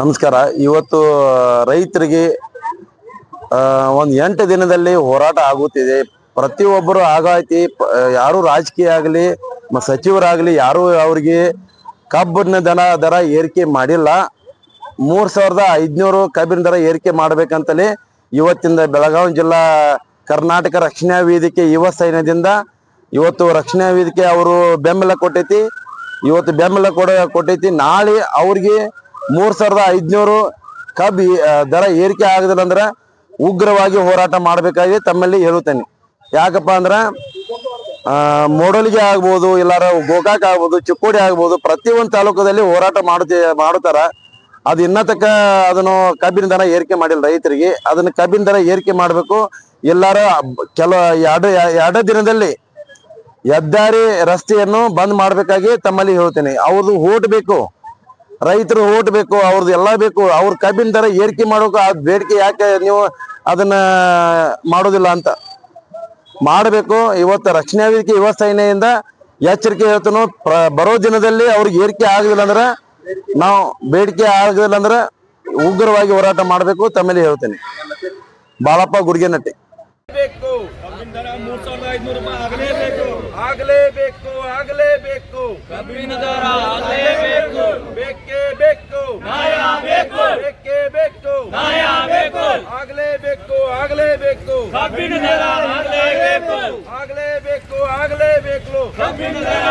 ನಮಸ್ಕಾರ. ಇವತ್ತು ರೈತರಿಗೆ ಒಂದು ಎಂಟು ದಿನದಲ್ಲಿ ಹೋರಾಟ ಆಗುತ್ತಿದೆ. ಪ್ರತಿಯೊಬ್ಬರು ಆಗಾಯ್ತಿ ಯಾರು ರಾಜಕೀಯ ಆಗಲಿ ಸಚಿವರಾಗಲಿ, ಯಾರು ಅವ್ರಿಗೆ ಕಬ್ಬಿನ ದನ, ದರ ಏರಿಕೆ ಮಾಡಿಲ್ಲ. ಮೂರು ಸಾವಿರದ ಐದುನೂರು ಕಬ್ಬಿನ ದರ ಏರಿಕೆ ಮಾಡಬೇಕಂತಲೇ ಇವತ್ತಿಂದ ಬೆಳಗಾವಿ ಜಿಲ್ಲಾ ಕರ್ನಾಟಕ ರಕ್ಷಣಾ ವೇದಿಕೆ ಯುವ ಸೈನ್ಯದಿಂದ ಇವತ್ತು ರಕ್ಷಣಾ ವೇದಿಕೆ ಅವರು ಬೆಂಬಲ ಕೊಟ್ಟೈತಿ. ಇವತ್ತು ಬೆಂಬಲ ಕೊಡ, ಕೊಟ್ಟೈತಿ. ನಾಳೆ ಅವ್ರಿಗೆ ಮೂರ್ ಸಾವಿರದ ಐದ್ನೂರು ಕಬ್ಬಿ ದರ ಏರಿಕೆ ಆಗದಿಲ್ಲ ಅಂದ್ರೆ ಉಗ್ರವಾಗಿ ಹೋರಾಟ ಮಾಡಬೇಕಾಗಿ ತಮ್ಮಲ್ಲಿ ಹೇಳುತ್ತೇನೆ. ಯಾಕಪ್ಪ ಅಂದ್ರೆ ಮೂಡಲ್ಗಿ ಆಗ್ಬೋದು, ಇಲ್ಲಾರ ಗೋಕಾಕ್ ಆಗ್ಬೋದು, ಚಿಕ್ಕೋಡಿ ಆಗ್ಬೋದು, ಪ್ರತಿಯೊಂದು ತಾಲೂಕದಲ್ಲಿ ಹೋರಾಟ ಮಾಡುತ್ತೆ, ಮಾಡುತ್ತಾರ. ಅದು ಇನ್ನ ತಕ್ಕ ಅದನ್ನು ಕಬ್ಬಿನ ದರ ಏರಿಕೆ ಮಾಡಿಲ್ಲ ರೈತರಿಗೆ. ಅದನ್ನ ಕಬ್ಬಿನ ದರ ಏರಿಕೆ ಮಾಡಬೇಕು. ಎಲ್ಲಾರ ಕೆಲ, ಎರಡು ಎರಡು ದಿನದಲ್ಲಿ ಹೆದ್ದಾರಿ ರಸ್ತೆಯನ್ನು ಬಂದ್ ಮಾಡಬೇಕಾಗಿ ತಮ್ಮಲ್ಲಿ ಹೇಳ್ತೇನೆ ಅವ್ರದ್ದು ಓಟ್ ಬೇಕು. ರೈತರು ಓಟ್ ಬೇಕು, ಅವ್ರದ್ದು ಎಲ್ಲ ಬೇಕು, ಅವ್ರ ಕಬ್ಬಿನ ದರ ಏರಿಕೆ ಮಾಡೋಕೆ ಆ ಬೇಡಿಕೆ ಯಾಕೆ ನೀವು ಅದನ್ನ ಮಾಡೋದಿಲ್ಲ ಅಂತ? ಮಾಡಬೇಕು, ಇವತ್ತು ರಕ್ಷಣಾ ವೇದಿಕೆ ಯುವ ಸೈನ್ಯದಿಂದ ಎಚ್ಚರಿಕೆ ಹೇಳ್ತಾನು ಬರೋ ದಿನದಲ್ಲಿ ಅವ್ರಿಗೆ ಏರಿಕೆ ಆಗಲಿಲ್ಲ ಅಂದ್ರೆ ನಾವು ಬೇಡಿಕೆ ಆಗಲಿಲ್ಲ ಅಂದ್ರೆ ಉಗ್ರವಾಗಿ ಹೋರಾಟ ಮಾಡಬೇಕು ತಮ್ಮಲ್ಲಿ ಹೇಳ್ತೇನೆ. ಬಾಳಪ್ಪ ಗುಡ್ಗೆನಟ್ಟಿ. ಆಗಲೇಬೇಕು. ಆಗಲೇಬೇಕು ಆಗಲೇಬೇಕು ಕಬ್ಬಿನ ದರ ಆಗಲೇಬೇಕು ಬೇಕೇ ಬೇಕು ನ್ಯಾಯ ಬೇಕು ಬೇಕೇ ಬೇಕು ನ್ಯಾಯ ಬೇಕು ಆಗಲೇಬೇಕು ಆಗಲೇಬೇಕು ಕಬ್ಬಿನ ದರ ಆಗಲೇಬೇಕು ಆಗಲೇಬೇಕು ಆಗಲೇಬೇಕು ಕಬ್ಬಿನ ದರ